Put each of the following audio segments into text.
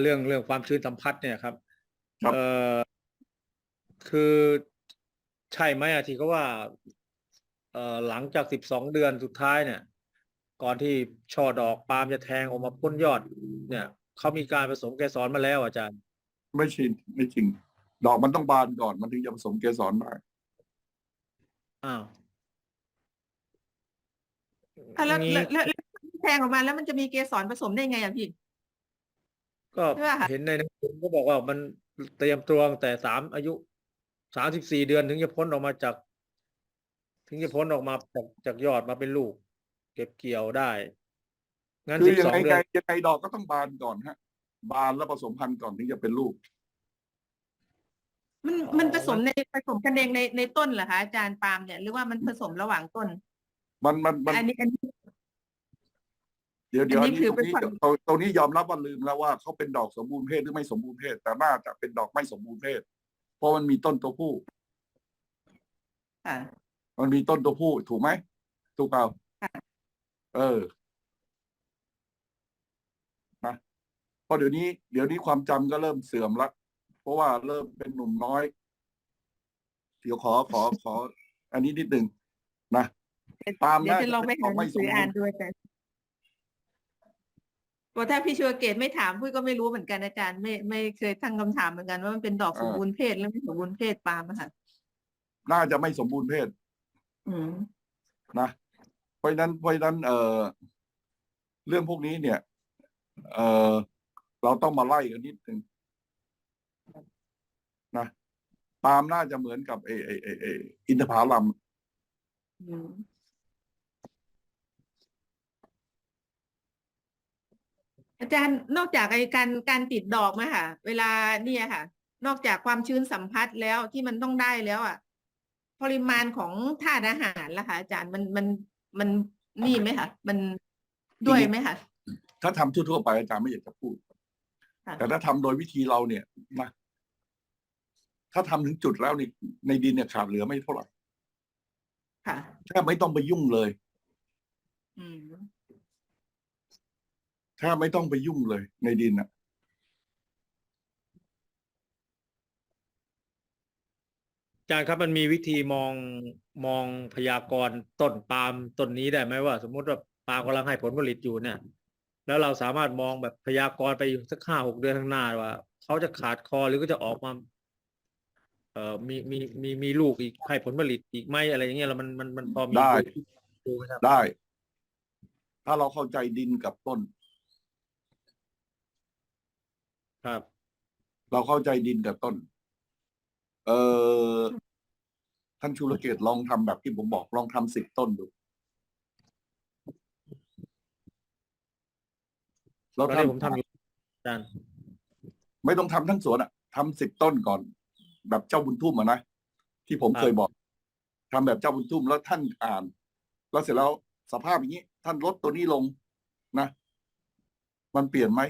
ต่อเรื่องเรื่องความชื้นสัมผัสเนี่ยครับครับเอ่อคือใช่ไหมอะที่เขาว่าเอ่อหลังจากสิบสองเดือนสุดท้ายเนี่ย ก่อนที่ช่อดอกปาล์มจะแทงออกมาพ้นยอด เนี่ยเขามีการผสมเกสรมาแล้วอาจารย์ ไม่จริงไม่จริง ดอกมันต้องบานก่อนมันถึงจะผสมเกสรได้อ้าวอะแล้วงี้แล้วแล้วแล้วแทงออกมาแล้วมันจะมีเกสรผสมได้ไงอะพี่ ก็ใช่ปะคะ เห็นในหนังสือก็บอกว่ามันเตรียมตัวตั้งแต่สามอายุสามสิบสี่เดือนถึงจะพ้นออกมาจาก ถึงจะพ้นออกมาจากจากยอดมาเป็นลูก เก็บเกี่ยวได้ งั้นคืสิอบยังสองไงเดือนยังไงดอกก็ต้องบานก่อนฮะ บานแล้วผสมพันธุ์ก่อนถึงจะเป็นลูก มันมันผสมในผสมกันเองในในต้นเหรอคะอาจารย์ปาล์มเนี่ยหรือว่ามันผสมระหว่างต้น มันมันมันอันนี้อันนี้ เดี๋ยวเดี๋ยวอัอันนนี้นี้คือตรงนี้เป็นความตรงตรงนี้ยอมรับว่าลืมแล้วว่าเขาเป็นดอกสมบูรณ์เพศหรือไม่สมบูรณ์เพศ แต่น่าจะเป็นดอกไม่สมบูรณ์เพศ เพราะมันมีต้นตัวผู้ ค่ะ มันมีต้นตัวผู้ถูกไหมถูกเปล่าค่ะ เออนะเพราะเดี๋ยวนี้ เดี๋ยวนี้ความจำก็เริ่มเสื่อมละเพราะว่าเริ่มเป็นหนุ่มน้อย เดี๋ยวขอขอขอ อันนี้นิดหนึ่งนะปาล์มเดี๋ยวน่าจะจะลองไปเป็นหาของหไม่นังสสืมอบูรณ์อ่านดูอาจารย์ ก็ถ้าพี่ชัวร์เกตไม่ถามพุ้ยก็ไม่รู้เหมือนกันอาจารย์ไม่ไม่เคยตั้งคำถามเหมือนกันว่ามันเป็นดอกสมบูรณ์เพศหรือไม่สมบูรณ์เพศปาล์มอะค่ะน่าจะไม่สมบูรณ์เพศอืมนะเพราะฉะนั้นเพราะฉะนั้น เอ่อเรื่องพวกนี้เนี่ย เอ่อเราต้องมาไล่กันนิดหนึ่งนะปาล์มน่าจะเหมือนกับเอเอเอเออินทผลัม อืมอาจารย์นอกจากไอ้การการติดดอกมาค่ะ เวลาเนี่ยค่ะ นอกจากความชื้นสัมผัสแล้วที่มันต้องได้แล้วอะ ปริมาณของธาตุอาหารล่ะคะอาจารย์มันมันมันนี่ไหมคะมันด้วยไหมคะถ้าทำทั่วๆไปอาจารย์ไม่อยากจะพูดค่ะแต่ถ้าทำโดยวิธีเราเนี่ยนะถ้าทำถึงจุดแล้วนี่ในดินเนี่ยขาดเหลือไม่เท่าไหร่ค่ะแทบไม่ต้องไปยุ่งเลย อืมแทบไม่ต้องไปยุ่งเลยในดินอะอาจารย์ครับมันมีวิธีมองมองพยากรณ์ต้นปาล์มต้นนี้ได้ไหมว่า สมมุติว่าปาล์มกำลังให้ผลผลิตอยู่เนี่ย แล้วเราสามารถมองแบบพยากรณ์ไปสักห้าหกเดือนข้างหน้าว่าเขาจะขาดคอหรือก็จะออกมา เอ่อมีมีมีมีลูกอีกให้ผลผลิตอีกไหมอะไรอย่างเงี้ยแล้วมันมันมันพอมีได้ดูไหมครับได้ ถ้าเราเข้าใจดินกับต้น ครับ เราเข้าใจดินกับต้น เออท่านชุลเกตลองทำแบบที่ผมบอกลองทำสิบต้นดูเราตอนนี้ผมทำอยู่อาจารย์ไม่ต้องทำทั้งสวนอะทำสิบต้นก่อน แบบเจ้าบุญทุ่มอะนะที่ผมครับเคยบอกทำแบบเจ้าบุญทุ่มแล้วท่านอ่าน แล้วเสร็จแล้วสภาพอย่างนี้ ท่านลดตัวนี้ลงนะ มันเปลี่ยนไหม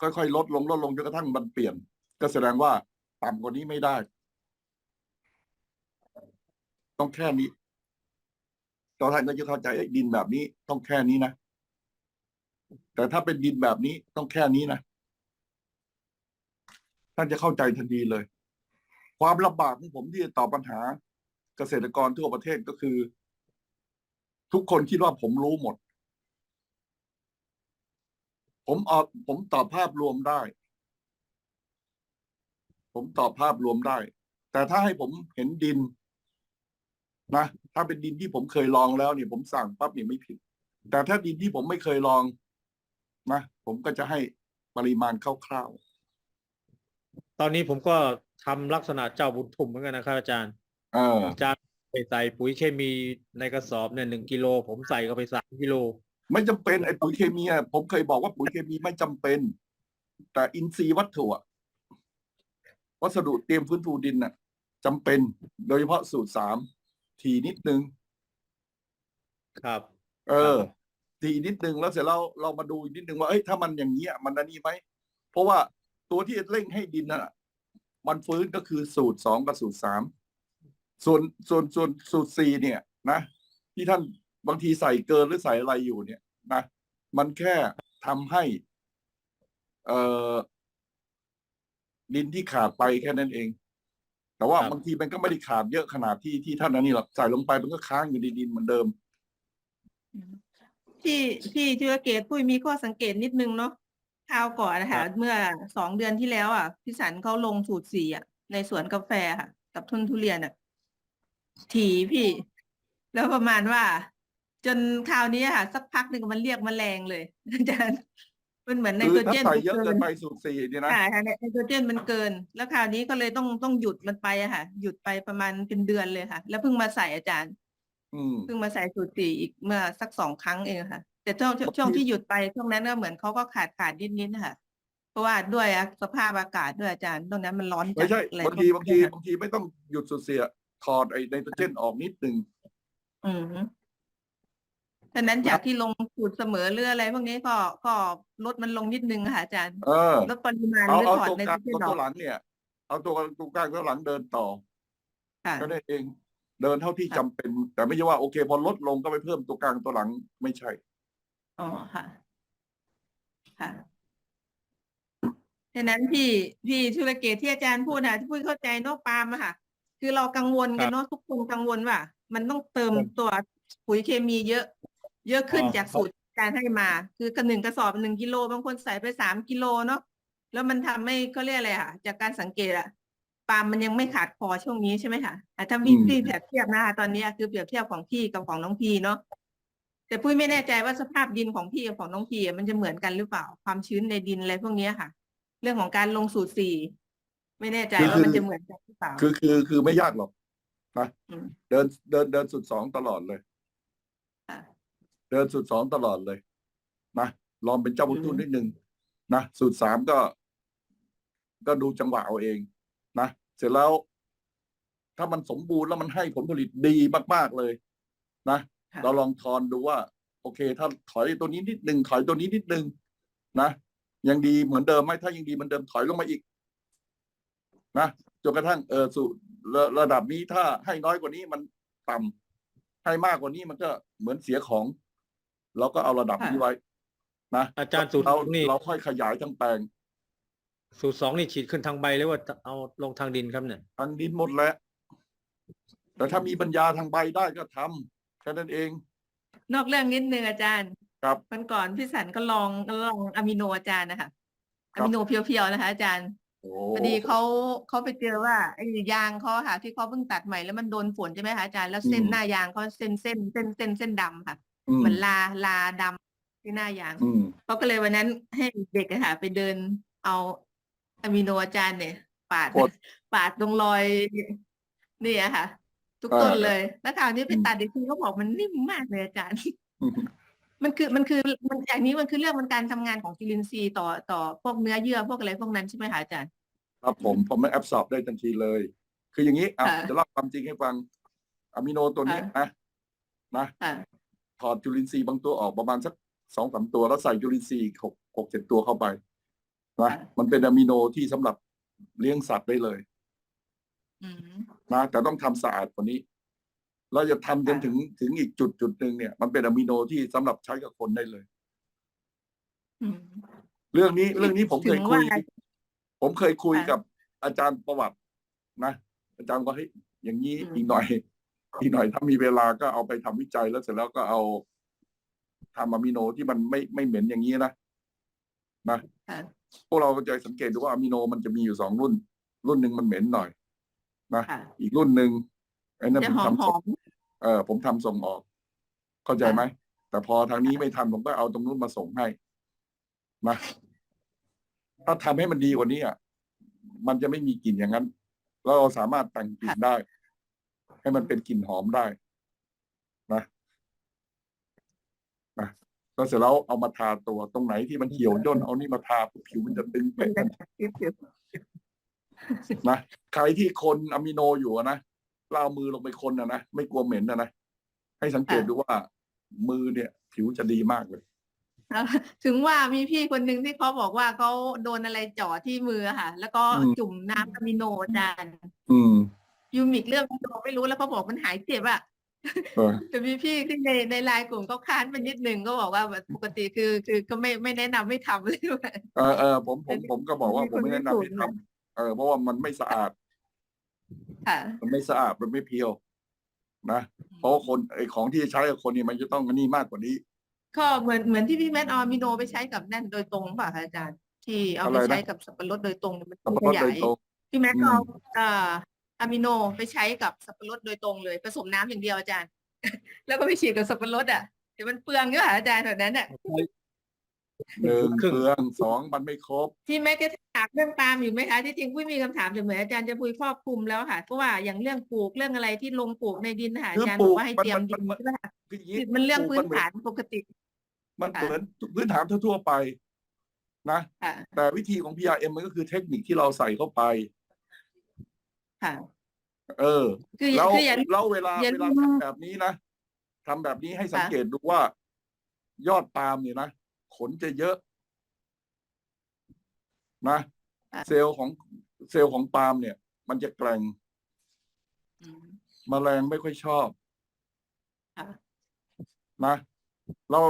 ค่อยๆลดลงลดลงจนกระทั่งมันเปลี่ยน ก็แสดงว่าต่ำกว่านี้ไม่ได้ ต้องแค่นี้ตอนท่านก็จะเข้าใจเอ้ดินแบบนี้ ต้องแค่นี้นะแต่ถ้าเป็นดินแบบนี้ต้องแค่นี้นะท่านจะเข้าใจทันทีเลย ความลำบากของผมที่จะตอบปัญหา เกษตรกรทั่วประเทศก็คือ ทุกคนคิดว่าผมรู้หมด ผมออกผมตอบภาพรวมได้ ผมตอบภาพรวมได้ แต่ถ้าให้ผมเห็นดินนะถ้าเป็นดินที่ผมเคยลองแล้วเนี่ยผมสั่งปั๊บเนี่ยไม่ผิด แต่ถ้าดินที่ผมไม่เคยลองนะผมก็จะให้ปริมาณคร่าวตอนนี้ผมก็ทำลักษณะเจ้าบุญทุ่มเหมือนกันนะครับอาจารย์ๆเอออาจารย์ไปใส่ปุ๋ยเคมีในกระสอบเนี่ยหนึ่งกิโลผมใส่เข้าไปสามกิโล ไม่จำเป็นไอ้ปุ๋ยเคมีอะผมเคยบอกว่าปุ๋ยเคมีไม่จำเป็น แต่อินทรีย์วัตถุอะวัสดุเตรียมฟื้นฟูดินน่ะจำเป็น โดยเฉพาะสูตรสามทีนิดนึง ครับ เออ ทีนิดนึงแล้วเสร็จแล้วเรามาดูอีกนิดนึงว่าเอ้ยถ้ามันอย่างเงี้ยมันอันนี้ไหมเพราะว่าตัวที่เร่งให้ดินน่ะ มันฟื้นก็คือสูตรสองกับสูตรสามส่วนส่วนส่วนสูตรสี่เนี่ย นะที่ท่าน บางทีใส่เกินหรือใส่อะไรอยู่เนี่ยนะมันแค่ทำให้เอ่อดินที่ขาดไปแค่นั้นเอง แต่ว่าครับ บางทีมันก็ไม่ได้ขาดเยอะขนาดที่ที่ท่านอันนี้หรอกใส่ลงไปมันก็ค้างอยู่ในดินเหมือนเดิม ที่ที่ธุรเกตปุ้ยมีข้อสังเกตนิดนึงเนาะคราวก่อนนะครัคะบ เมื่อสองเดือนที่แล้วอะพี่สันเขาลงสูตรสี่อะ ในสวนกาแฟค่ะ กับทุนทุเรียนอะ ถีพี่ แล้วประมาณว่า จนคราวนี้ค่ะ สักพักหนึ่งมันเรียกแมลงเลยอาจารย์มันเหมือนไนคืโตรถ้าเจนใส่มันเยอะเกิเกินนไปสูตรสี่เนี่ยนะค่ะค่ะไนโตรเจนมันเกิน แล้วคราวนี้ก็เลยต้องต้องหยุดมันไปอะค่ะ หยุดไปประมาณเป็นเดือนเลยค่ะ แล้วเพิ่งมาใส่อาจารย์อืมเพิ่งมาใส่สูตรสี่อีกเมื่อสักสองครั้งเองค่ะ แต่ช่วงช่วงช่วงบางทีที่หยุดไปช่วงนั้นก็เหมือนเขาก็ขาดขาดนิดนิดๆนะคะเพราะว่าด้วยอะสภาพอากาศด้วยอาจารย์ตรงนั้นมันร้อนจัไม่ดใช่อะไรบางทีพวบากงนี้ทีค่ะบางทีไม่ต้องหยุดสูตรเสียถอดไอ้ไนโตรเจนออกนิดหนึ่งอืม ฉะนั้นจากที่ลงสูตรเสมอเรืออะไร พวกนี้ก็ก็ลดมันลงนิดนึงค่ะอาจารย์เออลดปริมาณเอาหรือเอาถอดตัวในกลางที่ตัวดอตัวกหลังเนี่ย เอาตัวตัวกลางตัวหลังเดินต่อค่ะ ก็ได้เองเดินเท่าที่ค่ะ จำเป็น แต่ไม่ใช่ว่าโอเค พอลดลงก็ไปเพิ่มตัวกลางตัวหลังไม่ใช่ อ๋อค่ะ ค่ะฉะนั้นพี่พี่ธุรกิจที่อาจารย์พูดนะที่พูดเข้าใจเนอกปาล์มอะค่ะ คือเรากังวลกันเนาะทุกคนกังวลว่า มันต้องเติมครับตัวปุ๋ยเคมีเยอะ เยอะขึ้นอ๋อจากสูตรการให้มา คือกระหนึ่งกระสอบหนึ่งกิโลบางคนใส่ไปสามกิโลเนาะแล้วมันทำให้เขาเรียกอะไรอะจากการสังเกตอะปาล์มมันยังไม่ขาดพอช่วงนี้ใช่ไหมคะอะถ้าพี่อืมพี่เปรียบเทียบนะคะตอนนี้คือเปรียบเทียบของพี่กับของน้องพีเนาะแต่ปุ้ยไม่แน่ใจว่าสภาพดินของพี่กับของน้องพีอะมันจะเหมือนกันหรือเปล่า ความชื้นในดินอะไรพวกเนี้ยค่ะ เรื่องของการลงสูตรสี่ไม่แน่ใจคือว่ามันจะเหมือนกันหรือเปล่า คือคือคือไม่ยากหรอกนะอืมเดินเดินเดินสุดสองตลอดเลยค่ะ เดินสุดสองตลอดเลยนะลองเป็นเจ้าบุญตุ้นอืมนิดนึงนะสูตรสามก็ ก็ดูจังหวะเอาเองนะเสร็จแล้ว ถ้ามันสมบูรณ์แล้วมันให้ผลผลิตดีมาก ๆเลย นะค่ะเราลองทอนดูว่า โอเค ถ้าถอยตัวนี้นิดหนึ่งถอยตัวนี้นิดหนึ่งนะยังดีเหมือนเดิมไหมถ้ายังดีเหมือนเดิมถอยลงมาอีก นะจนกระทั่งเออสู่ระระดับนี้ถ้าให้น้อยกว่านี้มันต่ำให้มากกว่านี้มันก็เหมือนเสียของ เราก็เอาระดับนี้ไว้ นะอาจารย์สูตรเรานี่ เราค่อยขยายทั้งแปลง สูตรสองนี่ฉีดขึ้นทางใบหรือว่าเอาลงทางดินครับเนี่ย ทางดินหมดแล้วแต่ถ้ามีปัญญาทางใบได้ก็ทำแค่นั้นเอง นอกเรื่องนิดนึงอาจารย์ครับ วันก่อนพี่สันก็ลองก็ลองอะมิโนอาจารย์นะคะครัอะบ มิโนเพียวๆนะคะ อาจารย์โอ้พอดีเขาเขาไปเจอว่าไอ้ยางเขาอะค่ะ ที่เขาเพิ่งตัดใหม่แล้วมันโดนฝนใช่ไหมคะอาจารย์แล้วเส้นหน้ายางเขาเส้นเส้นเส้นเส้นเส้นดำค่ะอืม เหมือนลาลาดำที่หน้ายางอืมเขาก็เลยวันนั้นให้เด็กอะค่ะไปเดินเอาอะมิโนอาจารย์เนี่ย ปาดกดปาดตรงรอยนี่อะค่ะ ทุกเออต้นเลย แล้วคราวนี้ไปอืมตัดอีกทีเขาบอกมันนิ่มมากเลยอาจารย์อืมมันคือมันคือมันอย่างนี้มันคือเรื่องมันการทำงานของจุลินทรีย์ต่อต่อพวกเนื้อเยื่อพวกอะไรพวกนั้นใช่ไหมคะอาจารย์ครับผมผมไม่แอบสอบได้ทันทีเลย คืออย่างนี้อะค่ะจะเล่าความจริงให้ฟังอะมิโนตัวนี้ค่ะนะนะค่ะ ถอดจุลินทรีย์บางตัวออกประมาณสักสองสามตัวแล้วใส่จุลินทรีย์หกหกเจ็ดตัวเข้าไปนะมันเป็นอะมิโนที่สำหรับเลี้ยงสัตว์ได้เลยอืมนะแต่ต้องทำสะอาดกว่านี้ เราจะทำจนค่ะถึงถึงอีกจุดจุดหนึ่งเนี่ย มันเป็นอะมิโนที่สำหรับใช้กับคนได้เลยอืมเรื่องนี้เรื่องนี้ผมเคยถึงคุยว่าผมเคยคุยค่ะกับอาจารย์ประวัตินะอาจารย์ก็เฮ้ยอย่างนี้อืมอีกหน่อย อีกหน่อยถ้ามีเวลาก็เอาไปทำวิจัยแล้วเสร็จแล้วก็เอาทำอะมิโนที่มันไม่ไม่เหม็นอย่างนี้นะนะค่ะพวกเราก็จะสังเกตดูว่าอะมิโนมันจะมีอยู่สองรุ่น รุ่นหนึ่งมันเหม็นหน่อยนะค่ะอีกรุ่นหนึ่งไอ้นั่นจะผมหอมทำหส่องมเออผมทำส่งออก เข้าใจค่ะไหมแต่พอทางนี้ไม่ทันผมก็เอาตรงนู้นมาส่งให้นะถ้าทำให้มันดีกว่านี้อะมันจะไม่มีกลิ่นอย่างนั้นแล้วเราสามารถแต่งกลิ่นได้ ให้มันเป็นกลิ่นหอมได้นะนะแล้วเสร็จแล้วเอามาทาตัวตรงไหนที่มันเหี่ยวย่นเอานี่มาทาผิวมันจะตึงมัเป๊ะนจะผิวนะใครที่คนอะมิโนอยู่อะนะเราเอามือลงไปคนนะนะไม่กลัวเหม็นนะนะให้สังเกตดูว่า มือเนี่ย ผิวจะดีมากเลยถึงว่ามีพี่คนหนึ่งที่เขาบอกว่าเขาโดนอะไรเจ่อที่มือค่ะ แล้วก็อืมจุ่มน้ำอะมิโนอาจารย์ อืม ยูมิกเรื่องอะมิโนไม่รู้แล้วเขาบอกมันหายเจ็บอะเออแต่มีพี่ที่ในในไลน์กลุ่มก็ค้านไปนิดนึงก็บอกว่าแบบปกติคือคือก็ไม่ไม่แนะนำไม่ทำเลยว่าเออเออผมผมผมก็บอกว่ามีผมคนไม่แนะนำให้พิสูจน์ทำเออเพราะว่ามันไม่สะอาดค่ะมันไม่สะอาดมันไม่เพียว นะเพราะว่าคนไอ้ของที่จะใช้กับคนนี่มันจะต้องอันนี้มากกว่านี้ ก็เหมือนเหมือนที่พี่แมทเอาอะมิโนไปใช้กับนั่นโดยตรงป่ะคะอาจารย์ ที่เอาไปอะไรนะใช้กับสับปะรดโดยตรงเนี่ยมันสับขปะรดยาโดยยตรงพี่แมทอืมเอาเอ่อ อะมิโนไปใช้กับสับปะรดโดยตรงเลยผสมน้ำอย่างเดียวอาจารย์ แล้วก็ไปฉีดกับสับปะรดอะเดี๋ยวมันเปลืองเยอะค่ะอาจารย์แบบนั้นอะหนึ่งครึ่งเปลืองสองมันไม่ครบ ที่แม่จะถามเรื่องปาล์มอยู่ไหมคะที่จริงปุ้ยมีคำถามแต่เหมือนอาจารย์จะปุ้ยครอบคลุมแล้วค่ะเพราะว่าอย่างเรื่องปลูกเรื่องอะไรที่ลงปลูกในดินนะคะคืออาจารย์ปลูบอกกว่าให้มันเตรียมมันดินมันใช่ไหมคะคืออย่างนี้มันเรื่องปลูพื้กนเหมือฐานปกติ มันค่ะเหมือนพื้นฐานทั่วๆไปนะค่ะแต่วิธีของ PRM มันก็คือเทคนิคที่เราใส่เข้าไป ค่ะ เออ คืออแล้ย่าวคืออย่างแล้วเวลาอย่าเวลาลืมทำแบบนี้นะทำแบบนี้ให้สังค่ะเกตดูว่า ยอดปาล์มเนี่ยนะขนจะเยอะนะเซลล์ของเซลล์ของปาล์มเนี่ย มันจะแกร่งอืมมแมลงไม่ค่อยชอบค่ะ นะเรา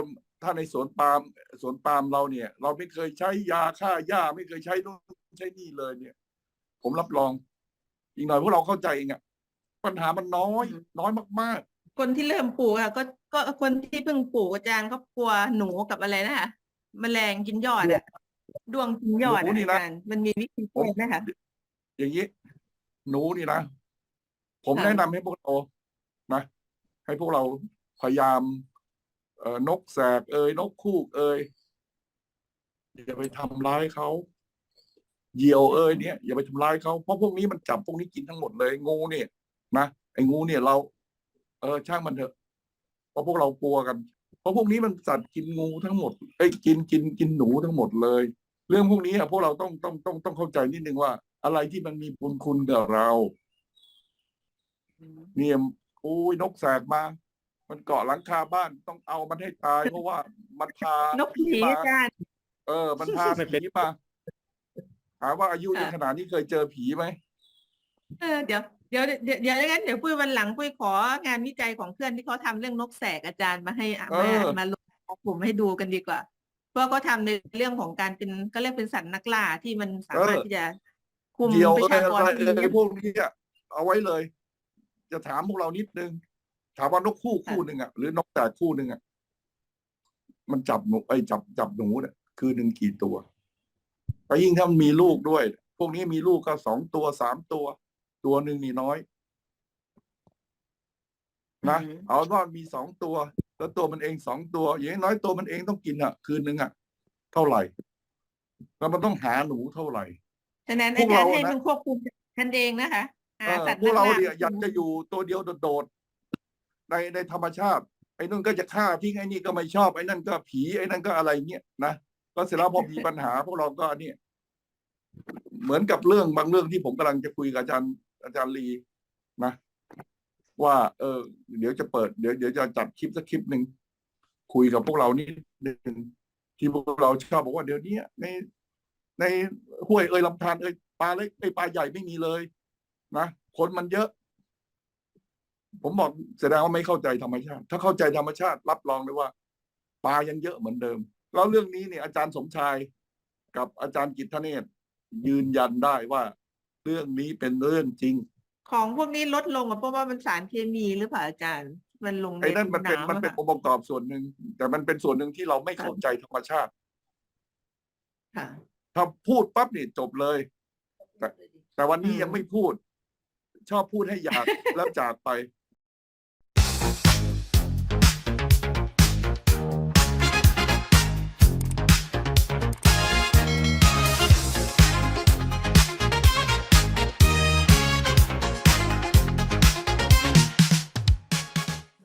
ถ้าในสวนปาล์มสวนปาล์มเราเนี่ย เราไม่เคยใช้ยาฆ่าหญ้าไม่เคยใช้นู่นใช้นี่เลยเนี่ย ผมรับรอง อีกหน่อยพวกเราเข้าใจเองอะปัญหามันน้อย น้อยมาก คนที่เริ่มปลูกอะก็ก็คนที่เพิ่งปลูกอาจารย์ก็กลัวหนูกับอะไรนะคะแมลงกินยอดอะดวงกินยอดหนูอะนี่อานะจารย์มันมีวิธีแก้ไหมคะ ๆ อย่างนี้ หนูนี่นะ ผมค่ะ แนะนำให้พวกเรานะให้พวกเราพยายาม เอ่อนกแสกเอ่ยนกคูกเอ่ยอย่าไปทำร้ายเขา เหยี่ยวเอ่ยเนี่ยอย่าไปทำร้ายเขาเพราะพวกนี้มันจับพวกนี้กินทั้งหมดเลยงูเนี่ยนะไอ้งูเนี่ยเรา เออช่างมันเถอะเพราะพวกเรากลัวกัน เพราะพวกนี้มันสัตว์กินงูทั้งหมดเอ้ยกินกินกินหนูทั้งหมดเลย เรื่องพวกนี้อะพวกเราต้องต้องต้องต้องเข้าใจนิดนึงว่า อะไรที่มันมีบุญคุณกับเราอืมเนี่ยอุ้ยนกแสกมา มันเกาะหลังคาบ้านต้องเอามันให้ตาย เพราะว่ามันพานกผีมาอาจารย์เออ มันพาไม่เป็นผีมา ถามว่าอายุค่ะยังขนาดนี้เคยเจอผีไหมเออเดี๋ยวเดี๋ยวเดี๋ยวเดี๋ยวอย่างนั้นเดี๋ยวปุ้ยวันหลังปุ้ยของานวิจัยของเพื่อนที่เขาทำเรื่องนกแสกอาจารย์มาให้อะมามาลงกลุ่มให้ดูกันดีกว่า เพราะเขาทำในเรื่องของการเป็นก็เรียกเป็นสัตว์นักล่าที่มันสามารถที่จะคุมเดียวประเอ้ชายกรอะไรที่เอ้ยพวกนี้อะเอาไว้เลย จะถามพวกเรานิดนึง ถามว่านกคู่คู่หนึ่งอะหรือนกแต่คู่หนึ่งอะมันจับหนูไอ้ยจับจับหนูเนี่ยคือหนึ่งกี่ตัว แล้วยิ่งถ้ามันมีลูกด้วย พวกนี้มีลูกก็สองตัวสามตัว ตัวหนึ่งนี่น้อย นะอืมเอาว่ามีสองตัว แล้วตัวมันเองสองตัว อย่างน้อยตัวมันเองต้องกินอะ คืนนึงอะ เท่าไหร่ แล้วมันต้องหาหนูเท่าไหร่ฉะนั้นพวอากจารย์เราให้นะมันควบคุมท่านเองนะคะหาเออสัตว์พวกเรานักล่เนี่ยอยากจะอยู่ตัวเดียวโดดๆในในธรรมชาติไอ้นู่นก็จะฆ่าทิ้งไอ้นี่ก็ไม่ชอบไอ้นั่นก็ผีไอ้นั่นก็อะไรเงี้ยนะ ก็เสร็จแล้วพอมีปัญหา พวกเราก็เนี่ยเหมือนกับเรื่องบางเรื่องที่ผมกำลังจะคุยกับอาจารย์อาจารย์ลีนะว่า เออ เดี๋ยวจะเปิดเดี๋ยวเดี๋ยวจะจัดคลิปสักคลิปหนึ่งคุยกับพวกเรานิดนึงที่พวกเราชอบบอกว่าเดี๋ยวนี้ในในห้วยเอ่ยลำธารเอ่ยปลาเล็กไอปลาใหญ่ไม่มีเลยนะคนมันเยอะ ผมบอกแสดงว่าไม่เข้าใจธรรมชาติ ถ้าเข้าใจธรรมชาติ รับรองเลยว่า ปลายังเยอะเหมือนเดิม แล้วเรื่องนี้เนี่ยอาจารย์สมชายกับอาจารย์กิตทเนศยืนยันได้ว่าเรื่องนี้เป็นเรื่องจริง ของพวกนี้ลดลงอะเพราะว่ามันสารเคมีหรือเปล่าอาจารย์ มันลงในไอ้นั่นมันเป็นำมันเป็นอะองค์ประกอบส่วนหนึ่งแต่มันเป็นส่วนหนึ่งที่เราไม่เข้าใจธรรมชาติ ค่ะ ถ้าพูดปั๊บนี่จบเลย แต่วันนี้อืมยังไม่พูด ชอบพูดให้อยากแล้วจากไป